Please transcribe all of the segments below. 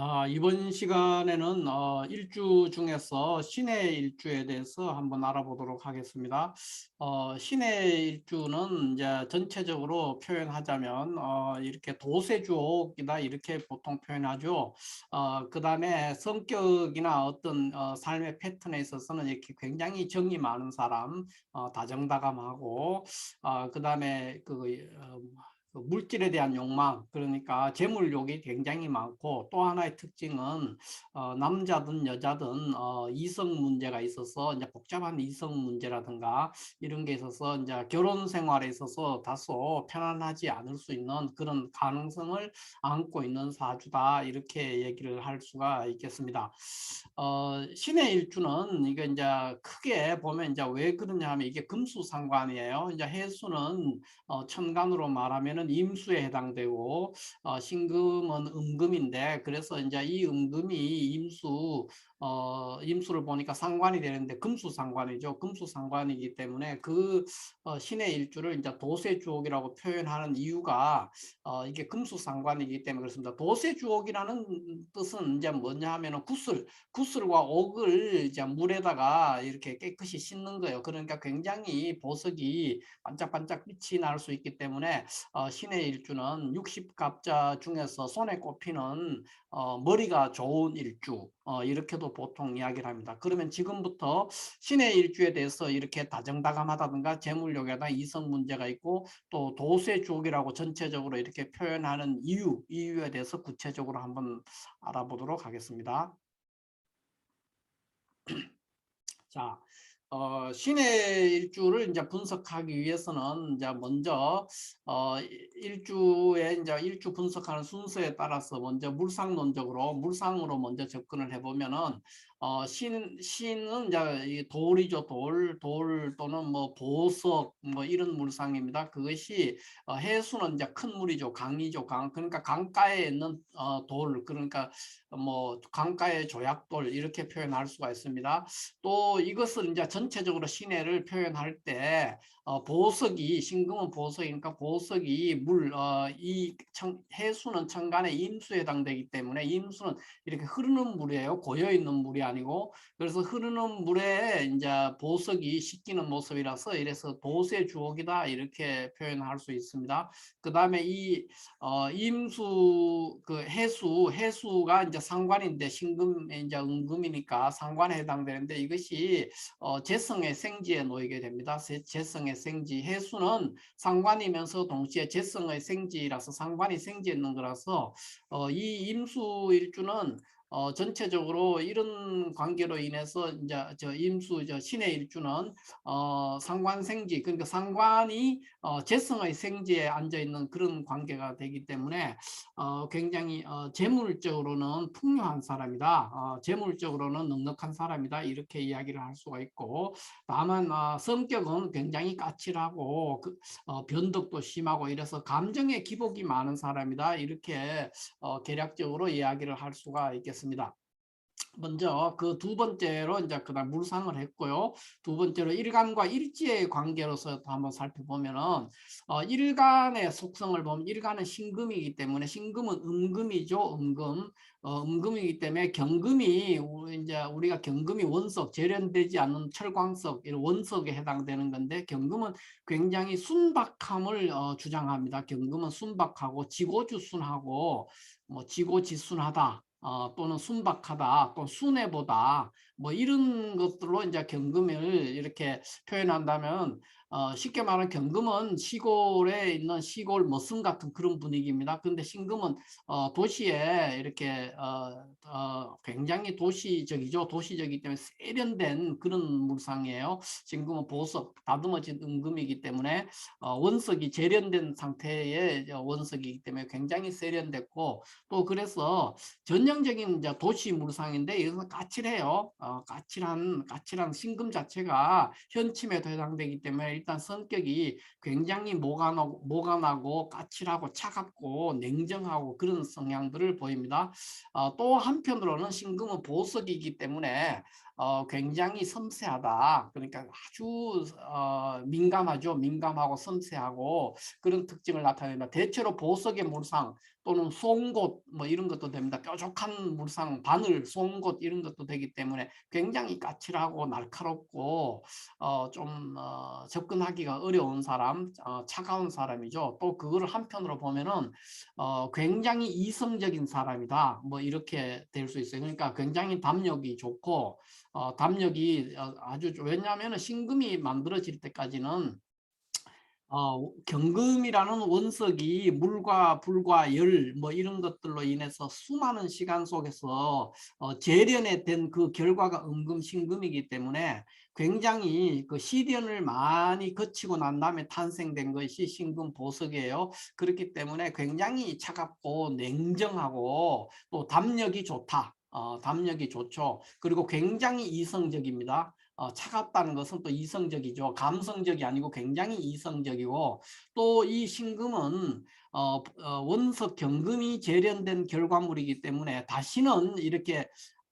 아, 이번 시간에는 어, 일주 중에서 신의 일주에 대해서 한번 알아보도록 하겠습니다. 어, 신의 일주는 이제 전체적으로 표현하자면 어, 이렇게 도세주옥이다 이렇게 보통 표현하죠. 어, 그 다음에 성격이나 어떤 어, 삶의 패턴에 있어서는 이렇게 굉장히 정이 많은 사람, 어, 다정다감하고 어, 그 다음에 그 어, 그 물질에 대한 욕망 그러니까 재물욕이 굉장히 많고 또 하나의 특징은 어, 남자든 여자든 어, 이성 문제가 있어서 이제 복잡한 이성 문제라든가 이런 게 있어서 이제 결혼 생활에 있어서 다소 편안하지 않을 수 있는 그런 가능성을 안고 있는 사주다 이렇게 얘기를 할 수가 있겠습니다. 어, 신의 일주는 이게 이제 크게 보면 이제 왜 그러냐 하면 이게 금수 상관이에요. 이제 해수는 어, 천간으로 말하면 은 임수에 해당되고 어, 신금은 음금인데 그래서 이제 이 음금이 임수 어, 임수를 보니까 상관이 되는데 금수 상관이죠. 금수 상관이기 때문에 그 어, 신의 일주를 이제 도세 주옥이라고 표현하는 이유가 어, 이게 금수 상관이기 때문에 그렇습니다. 도세 주옥이라는 뜻은 이제 뭐냐 하면은 구슬, 구슬과 옥을 이제 물에다가 이렇게 깨끗이 씻는 거예요. 그러니까 굉장히 보석이 반짝반짝 빛이 날 수 있기 때문에 어, 신의 일주는 60갑자 중에서 손에 꼽히는 어, 머리가 좋은 일주 어, 이렇게도 보통 이야기를 합니다. 그러면 지금부터 신의 일주에 대해서 이렇게 다정다감하다든가 재물욕에다 이성 문제가 있고 또 도세 주옥이라고 전체적으로 이렇게 표현하는 이유, 이유에 대해서 구체적으로 한번 알아보도록 하겠습니다. 자, 어, 신의 일주를 이제 분석하기 위해서는 이제 먼저 어, 일주에 이제 일주 분석하는 순서에 따라서 먼저 물상론적으로 물상으로 먼저 접근을 해보면은 어, 신, 신은 이제 돌이죠. 돌, 돌 또는 뭐 보석 뭐 이런 물상입니다. 그것이 어, 해수는 이제 큰 물이죠. 강이죠. 강. 그러니까 강가에 있는 어, 돌 그러니까 뭐 강가의 조약돌 이렇게 표현할 수가 있습니다. 또 이것을 이제 전체적으로 신해를 표현할 때 어, 보석이 신금은 보석이니까 보석이 물, 어, 해수는 천간의 임수에 해당되기 때문에 임수는 이렇게 흐르는 물이에요. 고여 있는 물이 아니고 그래서 흐르는 물에 이제 보석이 씻기는 모습이라서 이래서 도세 주옥이다 이렇게 표현할 수 있습니다. 그 다음에 이 어, 임수 그 해수 해수가 이제 상관인데 신금 이제 은금이니까 상관에 해당되는데 이것이 어, 재성의 생지에 놓이게 됩니다. 재성의 생지 해수는 상관이면서 동시에 재성의 생지라서 상관이 생지에 있는 거라서 어, 이 임수일주는 어, 전체적으로 이런 관계로 인해서 이제 저 임수 저 신의 일주는 어, 상관생지 그러니까 상관이 어, 재성의 생지에 앉아 있는 그런 관계가 되기 때문에 어, 굉장히 어, 재물적으로는 풍요한 사람이다. 어, 재물적으로는 넉넉한 사람이다. 이렇게 이야기를 할 수가 있고 다만 어, 성격은 굉장히 까칠하고 그, 어, 변덕도 심하고 이래서 감정의 기복이 많은 사람이다. 이렇게 어, 계략적으로 이야기를 할 수가 있겠습니다. 하겠습니다. 먼저 그 두 번째로 이제 그다음 물상을 했고요. 두 번째로 일간과 일지의 관계로서 한번 살펴보면은 어, 일간의 속성을 보면 일간은 신금이기 때문에 신금은 음금이죠. 음금. 어, 음금이기 때문에 경금이 이제 우리가 경금이 원석 재련되지 않는 철광석 이런 원석에 해당되는 건데 경금은 굉장히 순박함을 어, 주장합니다. 경금은 순박하고 지고주순하고 뭐 지고지순하다 어, 또는 순박하다, 또 순애보다 뭐 이런 것들로 이제 경금을 이렇게 표현한다면 어, 쉽게 말하면 경금은 시골에 있는 시골 머슴 같은 그런 분위기입니다. 근데 신금은 어, 도시에 이렇게 어, 어, 굉장히 도시적이죠. 도시적이기 때문에 세련된 그런 물상이에요. 신금은 보석, 다듬어진 은금이기 때문에 어, 원석이 재련된 상태의 원석이기 때문에 굉장히 세련됐고 또 그래서 전형적인 이제 도시 물상인데 이것은 까칠해요. 어, 어, 까칠한 까칠한 신금 자체가 현침에도 해당되기 때문에 일단 성격이 굉장히 모간하고 모간하고 까칠하고 차갑고 냉정하고 그런 성향들을 보입니다. 어, 또 한편으로는 신금은 보석이기 때문에 어, 굉장히 섬세하다. 그러니까 아주 어, 민감하죠. 민감하고 섬세하고 그런 특징을 나타냅니다. 대체로 보석의 물상 또는 송곳 뭐 이런 것도 됩니다. 뾰족한 물상, 바늘, 송곳 이런 것도 되기 때문에 굉장히 까칠하고 날카롭고 어, 좀 어, 접근하기가 어려운 사람, 어, 차가운 사람이죠. 또 그거를 한편으로 보면은 어, 굉장히 이성적인 사람이다. 뭐 이렇게 될 수 있어요. 그러니까 굉장히 담력이 좋고 어, 담력이 어, 아주 왜냐하면 신금이 만들어질 때까지는 어, 경금이라는 원석이 물과 불과 열 뭐 이런 것들로 인해서 수많은 시간 속에서 어, 재련에 된그 결과가 음금 신금이기 때문에 굉장히 그 시련을 많이 거치고 난 다음에 탄생된 것이 신금 보석이에요. 그렇기 때문에 굉장히 차갑고 냉정하고 또 담력이 좋다. 어, 담력이 좋죠. 그리고 굉장히 이성적입니다. 어, 차갑다는 것은 또 이성적이죠. 감성적이 아니고 굉장히 이성적이고 또 이 신금은 어, 어, 원석 경금이 재련된 결과물이기 때문에 다시는 이렇게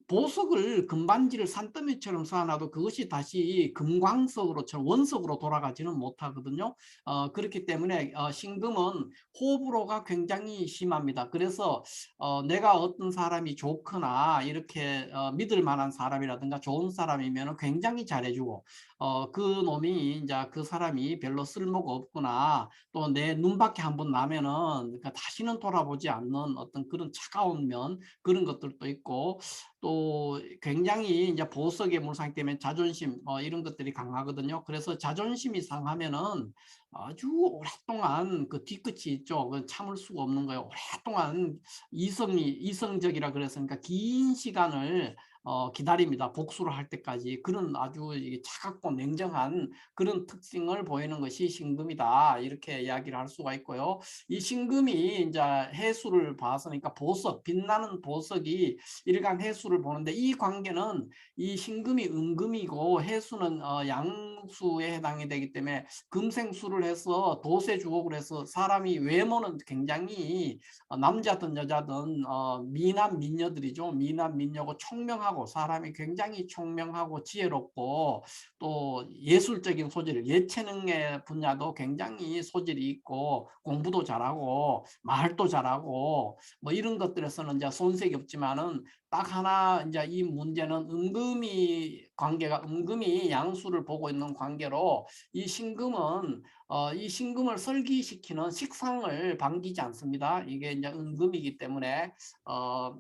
보석을 금반지를 산더미처럼 쌓아놔도 그것이 다시 금광석으로처럼 원석으로 돌아가지는 못하거든요. 어, 그렇기 때문에 어, 신금은 호불호가 굉장히 심합니다. 그래서 어, 내가 어떤 사람이 좋거나 이렇게 어, 믿을 만한 사람이라든가 좋은 사람이면 굉장히 잘해주고 어, 그 놈이 이제 그 사람이 별로 쓸모가 없구나 또 내 눈밖에 한번 나면은 그러니까 다시는 돌아보지 않는 어떤 그런 차가운 면 그런 것들도 있고 또 굉장히 이제 보석의 물상 때문에 자존심 어, 이런 것들이 강하거든요. 그래서 자존심이 상하면은 아주 오랫동안 그 뒤끝이 있죠. 그 참을 수가 없는 거예요. 오랫동안 이성이 이성적이라 그랬으니까 긴 시간을 어, 기다립니다. 복수를 할 때까지 그런 아주 차갑고 냉정한 그런 특징을 보이는 것이 신금이다. 이렇게 이야기를 할 수가 있고요. 이 신금이 이제 해수를 봤으니까 보석, 빛나는 보석이 일간 해수를 보는데 이 관계는 이 신금이 은금이고 해수는 어, 양수에 해당이 되기 때문에 금생수를 해서 도세 주곡을 해서 사람이 외모는 굉장히 어, 남자든 여자든 어, 미남 미녀들이죠. 미남 미녀고 총명하고 사람이 굉장히 총명하고 지혜롭고 또 예술적인 소질, 예체능의 분야도 굉장히 소질이 있고 공부도 잘하고 말도 잘하고 뭐 이런 것들에서는 이제 손색이 없지만은 딱 하나 이제 이 문제는 은금이 관계가 은금이 양수를 보고 있는 관계로 이 신금은 어, 이 신금을 설기시키는 식상을 반기지 않습니다. 이게 이제 은금이기 때문에 어,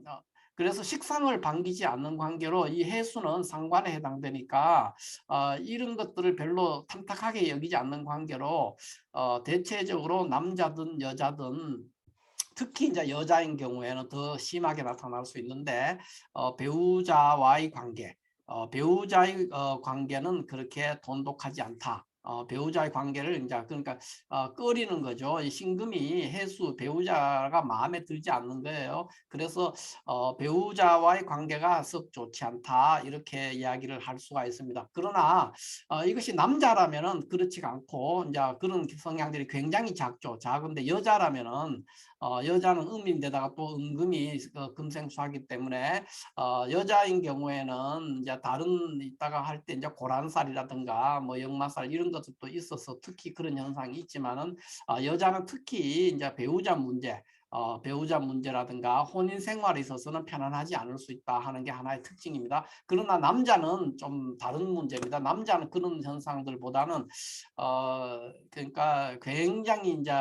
그래서 식상을 반기지 않는 관계로 이 해수는 상관에 해당되니까 어, 이런 것들을 별로 탐탁하게 여기지 않는 관계로 어, 대체적으로 남자든 여자든 특히 이제 여자인 경우에는 더 심하게 나타날 수 있는데 어, 배우자와의 관계, 어, 배우자의 어, 관계는 그렇게 돈독하지 않다. 어, 배우자의 관계를 이제 그러니까 어, 꺼리는 거죠. 이 신금이 해수 배우자가 마음에 들지 않는 거예요. 그래서 어, 배우자와의 관계가 썩 좋지 않다 이렇게 이야기를 할 수가 있습니다. 그러나 어, 이것이 남자라면은 그렇지가 않고 이제 그런 성향들이 굉장히 작죠. 작은데 여자라면은 어, 여자는 음인데다가 또 은금이 어, 금생수하기 때문에 어, 여자인 경우에는 이제 다른 이따가 할 때 이제 고란살이라든가 뭐 역마살 이런 것들도 있어서 특히 그런 현상이 있지만은 어, 여자는 특히 이제 배우자 문제 어, 배우자 문제라든가 혼인 생활에 있어서는 편안하지 않을 수 있다 하는 게 하나의 특징입니다. 그러나 남자는 좀 다른 문제입니다. 남자는 그런 현상들보다는 어, 그러니까 굉장히 이제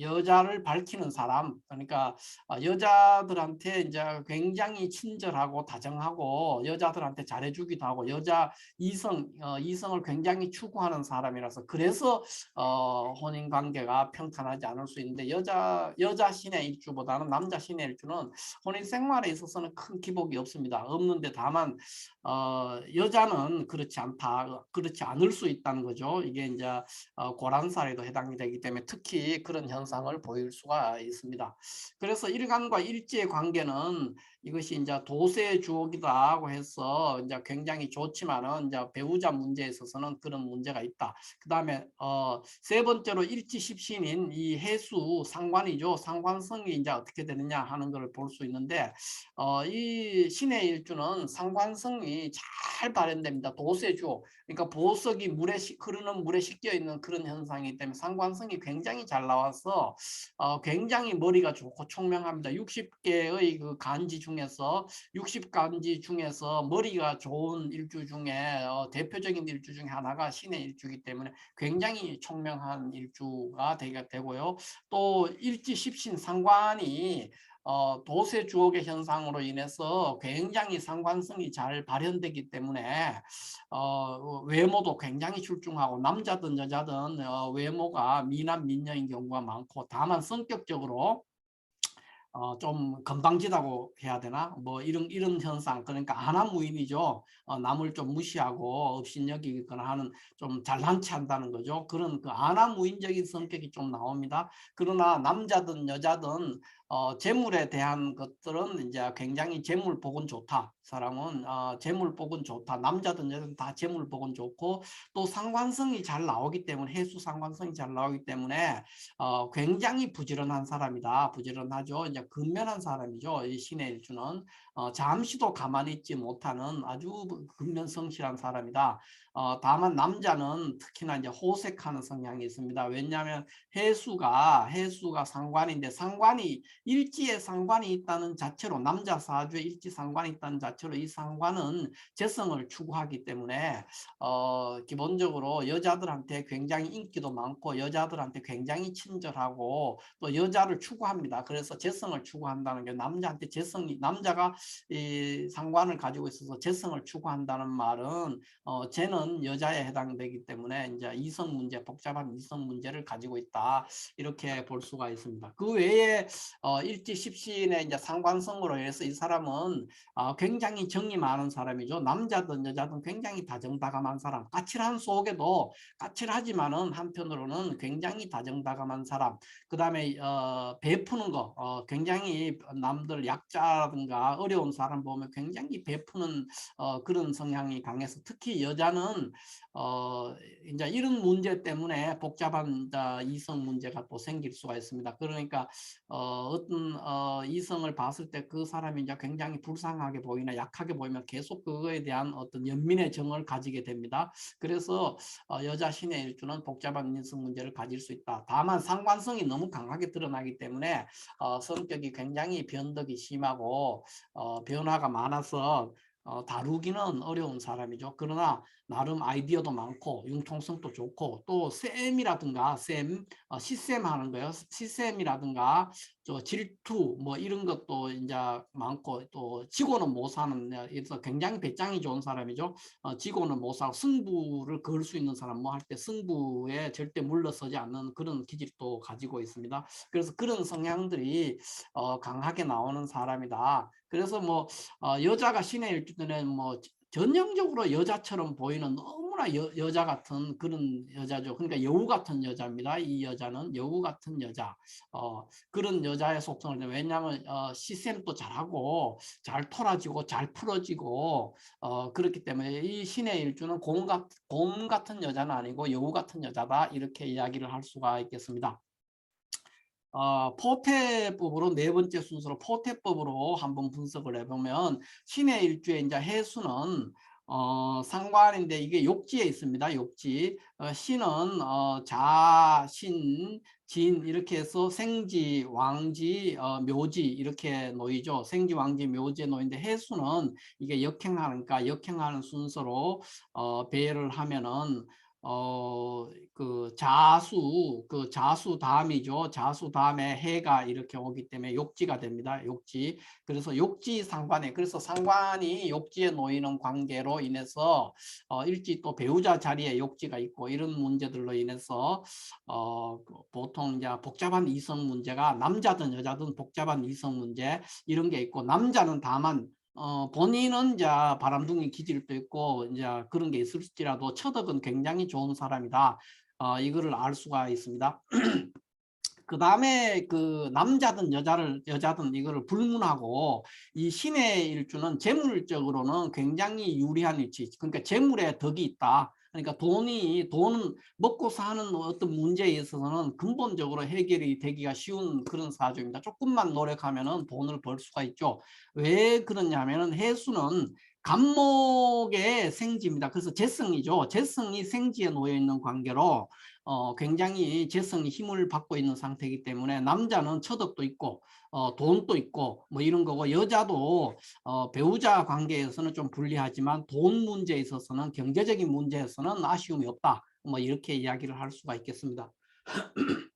여자를 밝히는 사람 그러니까 어, 여자들한테 이제 굉장히 친절하고 다정하고 여자들한테 잘해주기도 하고 여자 이성 어, 이성을 굉장히 추구하는 사람이라서 그래서 어, 혼인 관계가 평탄하지 않을 수 있는데 여자 여자 시 신의 일주보다는 남자 신의 일주는 혼인 생활에 있어서는 큰 기복이 없습니다. 없는데 다만 어, 여자는 그렇지 않다, 그렇지 않을 수 있다는 거죠. 이게 이제 어, 고란살에도 해당이 되기 때문에 특히 그런 현상을 보일 수가 있습니다. 그래서 일간과 일지의 관계는 이것이 이제 도세 주옥이다고 해서 이제 굉장히 좋지만은 이제 배우자 문제에 있어서는 그런 문제가 있다. 그 다음에 어, 세 번째로 일지십신인 이 해수 상관이죠. 상관 성이 이제 어떻게 되느냐 하는 것을 볼 수 있는데 어, 이 신의 일주는 상관성이 잘 발현됩니다. 도세주 그러니까 보석이 물에 시, 흐르는 물에 씻겨 있는 그런 현상이기 때문에 상관성이 굉장히 잘 나와서 어, 굉장히 머리가 좋고 총명합니다. 60개의 그 간지 중에서 60간지 중에서 머리가 좋은 일주 중에 어, 대표적인 일주 중에 하나가 신의 일주이기 때문에 굉장히 총명한 일주가 되게 되고요. 또 일지 십신 상관이 어, 도세 주옥의 현상으로 인해서 굉장히 상관성이 잘 발현되기 때문에 어, 외모도 굉장히 출중하고 남자든 여자든 어, 외모가 미남 미녀인 경우가 많고 다만 성격적으로 어, 좀 건방지다고 해야 되나? 뭐 이런 이런 현상. 그러니까 안하무인이죠. 어, 남을 좀 무시하고 업신여기거나 하는 좀 잘난 체한다는 거죠. 그런 그 안하무인적인 성격이 좀 나옵니다. 그러나 남자든 여자든 어, 재물에 대한 것들은 이제 굉장히 재물 복은 좋다. 사람은 어, 재물 복은 좋다. 남자든 여자든 다 재물 복은 좋고 또 상관성이 잘 나오기 때문에 해수 상관성이 잘 나오기 때문에 어, 굉장히 부지런한 사람이다. 부지런하죠. 이제 근면한 사람이죠. 이 신의 일주는 어, 잠시도 가만히 있지 못하는 아주 근면성실한 사람이다. 어, 다만 남자는 특히나 이제 호색하는 성향이 있습니다. 왜냐하면 해수가 해수가 상관인데 상관이 일지에 상관이 있다는 자체로 남자 사주에 일지 상관이 있다는 자체로 이 상관은 재성을 추구하기 때문에 어, 기본적으로 여자들한테 굉장히 인기도 많고 여자들한테 굉장히 친절하고 또 여자를 추구합니다. 그래서 재성을 추구한다는 게 남자한테 재성이 남자가 이 상관을 가지고 있어서 재성을 추구한다는 말은 어, 쟤는 여자에 해당되기 때문에 이제 이성 문제, 복잡한 이성 문제를 가지고 있다. 이렇게 볼 수가 있습니다. 그 외에 어, 일지 십신의 이제 상관성으로 해서 이 사람은 어, 굉장히 정이 많은 사람이죠. 남자든 여자든 굉장히 다정다감한 사람. 까칠한 속에도 까칠하지만은 한편으로는 굉장히 다정다감한 사람. 그 다음에 어, 베푸는 거 어, 굉장히 남들 약자라든가 어려운 사람 보면 굉장히 베푸는 어, 그런 성향이 강해서 특히 여자는 어 이제 이런 문제 때문에 복잡한 이성 문제가 또 생길 수가 있습니다. 그러니까 어 어떤 어 이성을 봤을 때 그 사람이 이제 굉장히 불쌍하게 보이나 약하게 보이면 계속 그거에 대한 어떤 연민의 정을 가지게 됩니다. 그래서 어 여자 신의 일주는 복잡한 이성 문제를 가질 수 있다. 다만 상관성이 너무 강하게 드러나기 때문에 어 성격이 굉장히 변덕이 심하고 어 변화가 많아서 어, 다루기는 어려운 사람이죠. 그러나 나름 아이디어도 많고 융통성도 좋고 또 쌤이라든가 쌤, 어, 시쌤 하는 거요. 시쌤이라든가 저 질투 뭐 이런 것도 이제 많고 또 지고는 못 사는 그래서 굉장히 배짱이 좋은 사람이죠. 어, 지고는 못 사고 승부를 걸수 있는 사람 뭐 할 때 승부에 절대 물러서지 않는 그런 기질도 가지고 있습니다. 그래서 그런 성향들이 어, 강하게 나오는 사람이다. 그래서 뭐 어, 여자가 신의 일주는 뭐 전형적으로 여자처럼 보이는 너무나 여, 여자 같은 그런 여자죠. 그러니까 여우 같은 여자입니다. 이 여자는 여우 같은 여자. 어, 그런 여자의 속성을 왜냐하면 어, 시샘도 잘하고 잘 털어지고 잘 풀어지고 어, 그렇기 때문에 이 신의 일주는 곰, 같, 곰 같은 여자는 아니고 여우 같은 여자다 이렇게 이야기를 할 수가 있겠습니다. 어, 포태법으로 네 번째 순서로 포태법으로 한번 분석을 해보면 신의 일주의 이제 해수는 어, 상관인데 이게 욕지에 있습니다. 욕지. 어, 신은 어, 자, 신, 진 이렇게 해서 생지, 왕지, 어, 묘지 이렇게 놓이죠. 생지, 왕지, 묘지에 놓이는데 해수는 이게 역행하니까 역행하는 순서로 어, 배열을 하면은 어, 그 자수, 그 자수 다음이죠. 자수 다음에 해가 이렇게 오기 때문에 욕지가 됩니다. 욕지. 그래서 욕지 상관에, 그래서 상관이 욕지에 놓이는 관계로 인해서 어, 일지 또 배우자 자리에 욕지가 있고 이런 문제들로 인해서 어, 그 보통 이제 복잡한 이성 문제가 남자든 여자든 복잡한 이성 문제 이런 게 있고 남자는 다만 어, 본인은 이제 바람둥이 기질도 있고 이제 그런 게 있을지라도 처덕은 굉장히 좋은 사람이다. 어, 이거를 알 수가 있습니다. 그 다음에 그 남자든 여자를 여자든 이거를 불문하고 이 신의 일주는 재물적으로는 굉장히 유리한 위치. 그러니까 재물에 덕이 있다. 그러니까 돈이 돈은 먹고 사는 어떤 문제에 있어서는 근본적으로 해결이 되기가 쉬운 그런 사주입니다. 조금만 노력하면은 돈을 벌 수가 있죠. 왜 그러냐면은 해수는 간목의 생지입니다. 그래서 재성이죠. 재성이 생지에 놓여 있는 관계로 어, 굉장히 재성이 힘을 받고 있는 상태이기 때문에 남자는 처덕도 있고 어, 돈도 있고 뭐 이런 거고 여자도 어, 배우자 관계에서는 좀 불리하지만 돈 문제에 있어서는 경제적인 문제에서는 아쉬움이 없다. 뭐 이렇게 이야기를 할 수가 있겠습니다.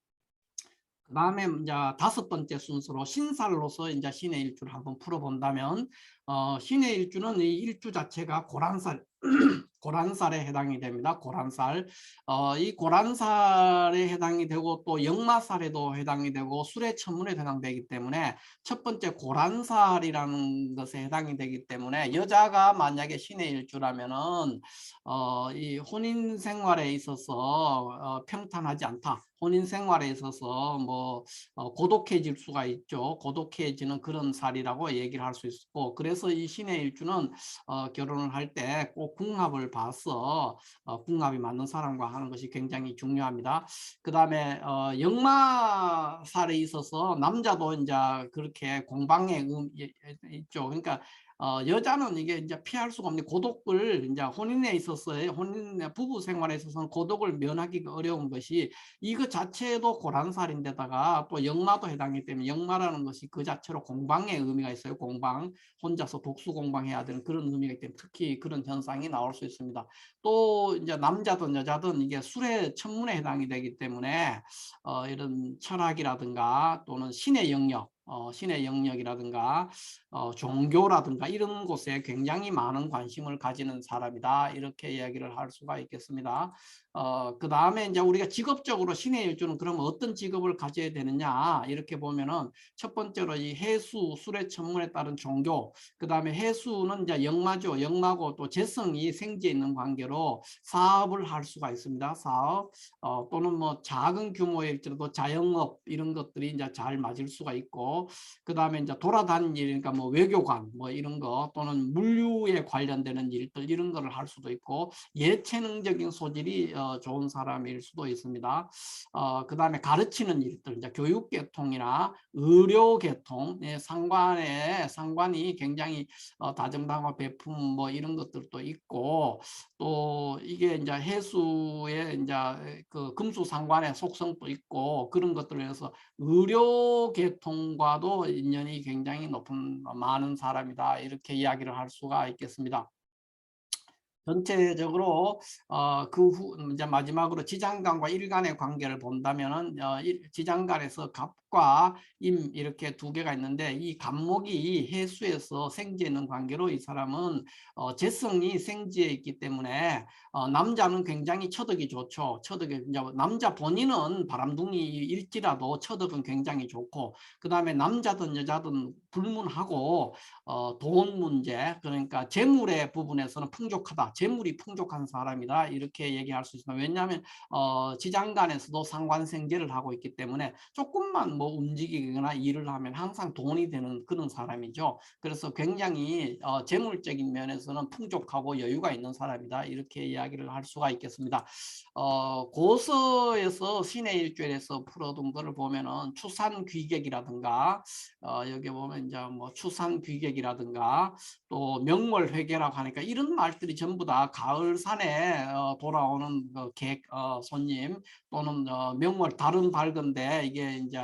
그 다음에 이제 다섯 번째 순서로 신살로서 이제 신의 일주를 한번 풀어본다면 어, 신의 일주는 이 일주 자체가 고란살 고란살에 해당이 됩니다. 고란살. 어, 이 고란살에 해당이 되고 또 역마살에도 해당이 되고 술의 천문에 해당되기 때문에 첫 번째 고란살이라는 것에 해당이 되기 때문에 여자가 만약에 신의 일주라면은 어, 이 혼인 생활에 있어서 어, 평탄하지 않다. 혼인 생활에 있어서 뭐 어, 고독해질 수가 있죠. 고독해지는 그런 살이라고 얘기를 할 수 있고 그래서 이 신의 일주는 어, 결혼을 할 때 꼭 궁합을 봐서 어, 궁합이 맞는 사람과 하는 것이 굉장히 중요합니다. 그 다음에 어, 역마살에 있어서 남자도 이제 그렇게 공방에 음, 있죠. 그러니까 어, 여자는 이게 이제 피할 수가 없는 고독을 이제 혼인에 있어서 혼인 부부 생활에 있어서는 고독을 면하기가 어려운 것이 이거 자체도 고란살인데다가 또 역마도 해당이 때문에 역마라는 것이 그 자체로 공방의 의미가 있어요. 공방 혼자서 독수 공방해야 되는 그런 의미가 있기 때문에 특히 그런 현상이 나올 수 있습니다. 또 이제 남자든 여자든 이게 술의 천문에 해당이 되기 때문에 어, 이런 철학이라든가 또는 신의 영역 어, 신의 영역이라든가 어, 종교라든가 이런 곳에 굉장히 많은 관심을 가지는 사람이다. 이렇게 이야기를 할 수가 있겠습니다. 어, 그 다음에 이제 우리가 직업적으로 신의 일주는 그러면 어떤 직업을 가져야 되느냐? 이렇게 보면은 첫 번째로 이 해수 술의 천문에 따른 종교 그 다음에 해수는 이제 역마죠. 역마고 또 재성이 생지에 있는 관계로 사업을 할 수가 있습니다. 사업 어, 또는 뭐 작은 규모일지라도 자영업 이런 것들이 이제 잘 맞을 수가 있고 그 다음에 이제 돌아다니는 일 그러니까 뭐 외교관 뭐 이런 거 또는 물류에 관련되는 일들 이런 거를 할 수도 있고 예체능적인 소질이 어, 좋은 사람일 수도 있습니다. 어, 그 다음에 가르치는 일들, 이제 교육계통이나 의료계통, 예, 상관에 상관이 굉장히 어, 다정다감 배품 뭐 이런 것들도 있고 또 이게 이제 해수의 이제 그 금수 상관의 속성도 있고 그런 것들을 해서 의료계통과 도 인연이 굉장히 높은 많은 사람이다 이렇게 이야기를 할 수가 있겠습니다. 전체적으로 어, 그 후 이제 마지막으로 지장간과 일간의 관계를 본다면은 어, 지장간에서 갑 과 임 이렇게 두 개가 있는데 이 갑목이 해수에서 생지에 있는 관계로 이 사람은 어, 재성이 생지에 있기 때문에 어, 남자는 굉장히 처덕이 좋죠. 이제 남자 본인은 바람둥이일지라도 처덕은 굉장히 좋고 그 다음에 남자든 여자든 불문하고 어, 돈 문제 그러니까 재물의 부분에서는 풍족하다. 재물이 풍족한 사람이다. 이렇게 얘기할 수 있습니다. 왜냐하면 어, 지장간에서도 상관생계를 하고 있기 때문에 조금만 뭐 움직이거나 일을 하면 항상 돈이 되는 그런 사람이죠. 그래서 굉장히 어, 재물적인 면에서는 풍족하고 여유가 있는 사람이다. 이렇게 이야기를 할 수가 있겠습니다. 어, 고서에서 신의 일주일에서 풀어둔 거를 보면은 추산 귀객이라든가 어, 여기 보면 이제 뭐 추산 귀객이라든가 또 명월 회계라고 하니까 이런 말들이 전부 다 가을 산에 어, 돌아오는 그 객, 어, 손님 또는 어, 명월 다른 밝은데 이게 이제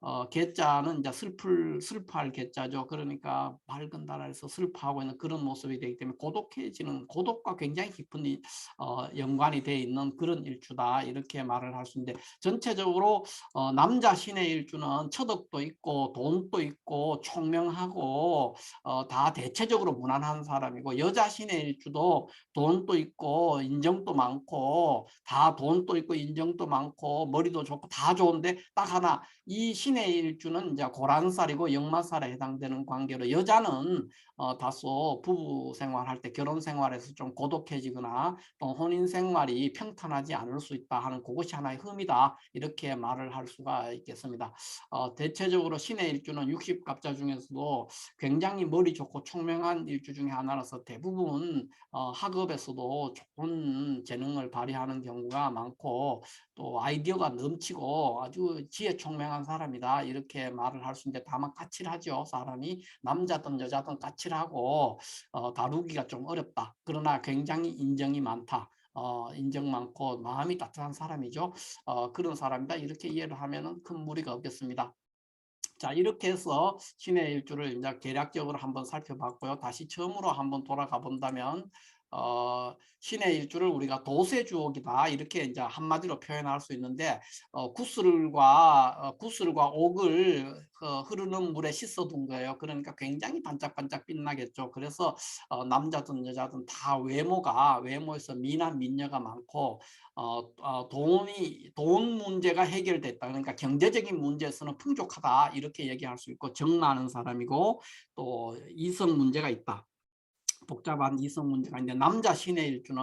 어, 개자는 이제 슬플 슬퍼할 개자죠. 그러니까 밝은 나라에서 슬퍼하고 있는 그런 모습이 되기 때문에 고독해지는 고독과 굉장히 깊은 이- 어, 연관이 돼 있는 그런 일주다 이렇게 말을 할 수 있는데 전체적으로 어, 남자 신의 일주는 처덕도 있고 돈도 있고 총명하고 어, 다 대체적으로 무난한 사람이고 여자 신의 일주도 돈도 있고 인정도 많고 다 돈도 있고 인정도 많고 머리도 좋고 다 좋은데 딱 하나 이 신의 일주는 이제 고란살이고 역마살에 해당되는 관계로 여자는 어, 다소 부부 생활할 때 결혼 생활에서 좀 고독해지거나 또 혼인 생활이 평탄하지 않을 수 있다 하는 그것이 하나의 흠이다 이렇게 말을 할 수가 있겠습니다. 어, 대체적으로 신의 일주는 60갑자 중에서도 굉장히 머리 좋고 총명한 일주 중에 하나라서 대부분 어, 학업에서도 좋은 재능을 발휘하는 경우가 많고 또 아이디어가 넘치고 아주 지혜 총명한 사람이다. 이렇게 말을 할 수 있는데 다만 까칠하죠. 사람이 남자든 여자든 까칠하고 어, 다루기가 좀 어렵다. 그러나 굉장히 인정이 많다. 어, 인정 많고 마음이 따뜻한 사람이죠. 어, 그런 사람이다. 이렇게 이해를 하면은 큰 무리가 없겠습니다. 자 이렇게 해서 신의 일주를 이제 계략적으로 한번 살펴봤고요. 다시 처음으로 한번 돌아가 본다면 어, 신의 일주를 우리가 도세 주옥이다 이렇게 이제 한마디로 표현할 수 있는데 어, 구슬과 어, 구슬과 옥을 그 흐르는 물에 씻어둔 거예요. 그러니까 굉장히 반짝반짝 빛나겠죠. 그래서 어, 남자든 여자든 다 외모가 외모에서 미남 민녀가 많고 어, 어, 돈이 돈 문제가 해결됐다. 그러니까 경제적인 문제에서는 풍족하다 이렇게 얘기할 수 있고 정 많은 사람이고 또 이성 문제가 있다. 복잡한 이성 문제가 있는데 남자 신의 일주는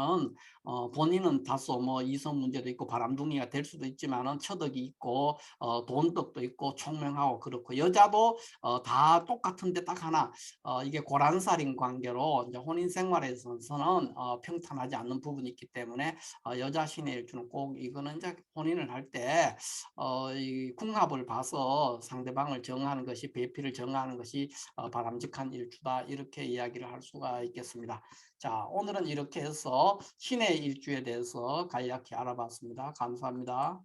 어, 본인은 다소 뭐 이성 문제도 있고 바람둥이가 될 수도 있지만은 처덕이 있고 어, 돈덕도 있고 총명하고 그렇고 여자도 어, 다 똑같은데 딱 하나 어, 이게 고란살인 관계로 이제 혼인 생활에서는 어, 평탄하지 않는 부분이 있기 때문에 어, 여자 신의 일주는 꼭 이거는 이제 혼인을 할때 어, 이 궁합을 봐서 상대방을 정하는 것이 배필을 정하는 것이 어, 바람직한 일주다 이렇게 이야기를 할 수가 있겠습니다. 자 오늘은 이렇게 해서 신의 일주에 대해서 간략히 알아봤습니다. 감사합니다.